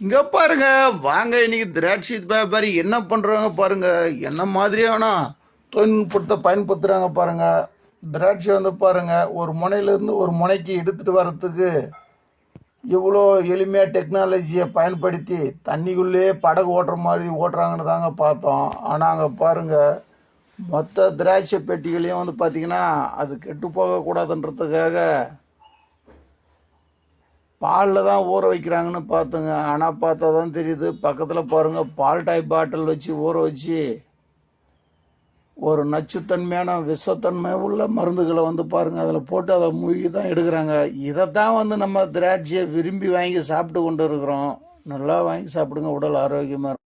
இங்க பாருங்க வாங்க இன்னைக்கு திராட்சை வியாபாரி என்ன பண்றாங்க பாருங்க. என்ன மாதிரியான தொழில்நுட்பத்தை பயன்படுத்துறாங்க பாருங்க. திராட்சை வந்து பாருங்க ஒரு முனையிலிருந்து ஒரு முனைக்கு எடுத்துட்டு வர்றதுக்கு இவ்வளோ எளிமையாக டெக்னாலஜியை பயன்படுத்தி தண்ணிக்குள்ளேயே படகு ஓட்டுற மாதிரி ஓட்டுறாங்கன்னு தாங்க பார்த்தோம். ஆனால் அங்கே பாருங்கள் மொத்த திராட்சை பெட்டிகளையும் வந்து பார்த்திங்கன்னா அது கெட்டு போகக்கூடாதுன்றதுக்காக பாலில் தான் ஊற வைக்கிறாங்கன்னு பார்த்தோங்க. ஆனால் பார்த்தா தான் தெரியுது. பக்கத்தில் பாருங்கள் பால் டைப் பாட்டில் வச்சு ஊற வச்சு ஒரு நச்சுத்தன்மையான விஷத்தன்மை உள்ள மருந்துகளை வந்து பாருங்கள் அதில் போட்டு அதை மூழ்கி தான் எடுக்கிறாங்க. இதை தான் வந்து நம்ம திராட்சையை விரும்பி வாங்கி சாப்பிட்டு கொண்டு இருக்கிறோம். நல்லா வாங்கி சாப்பிடுங்க உடல் ஆரோக்கியமாக இருக்கும்